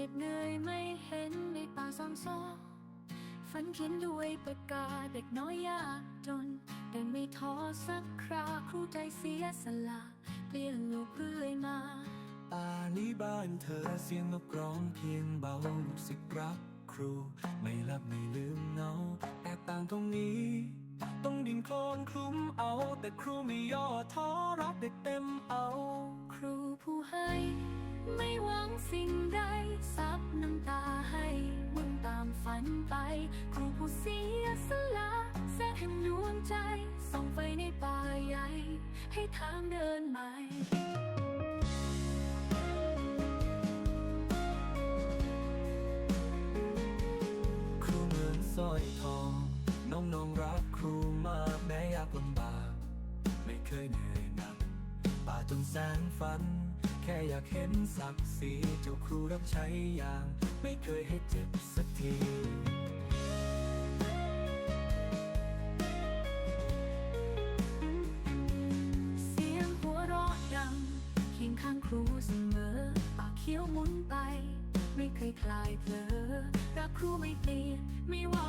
เหน็ดเหนื่อยไม่เห็นในป่าซองซอฝันเขียนด้วยปากกาเด็กน้อยยากจน แต่ไม่ท้อสักคราครูใจเสียสละเปลี่ยนลูกเรื่อยมาป่านี้บ้านเธอเสียงนกร้องเพียงเบาลูกศิษย์รักครู ไม่หลับไม่ลืมเงาแตกต่างตรงนี้ต้องดินโคลนคลุ้มเอา แต่ครูไม่ย่อท้อรักเด็กเต็มเอาครู นไป ครูผู้เสียสละแสงแห่งดวงใจ ส่องไฟในป่าใหญ่ ให้ทางเดินใหม่ครูเหมือนสร้อยทอง น้องน้องรักครูมากแม้ยากลำบาก ไม่เคยเหนื่อยหนักป่าจนแสนฝัน แค่อยากเห็นศักดิ์ศรีเจ้าครูรับใช้อย่าง ไม่เคยให้เจ็บสักที ไม่เคยคลายเผลอรักครูไม่เปลี่ยนไม่ว่า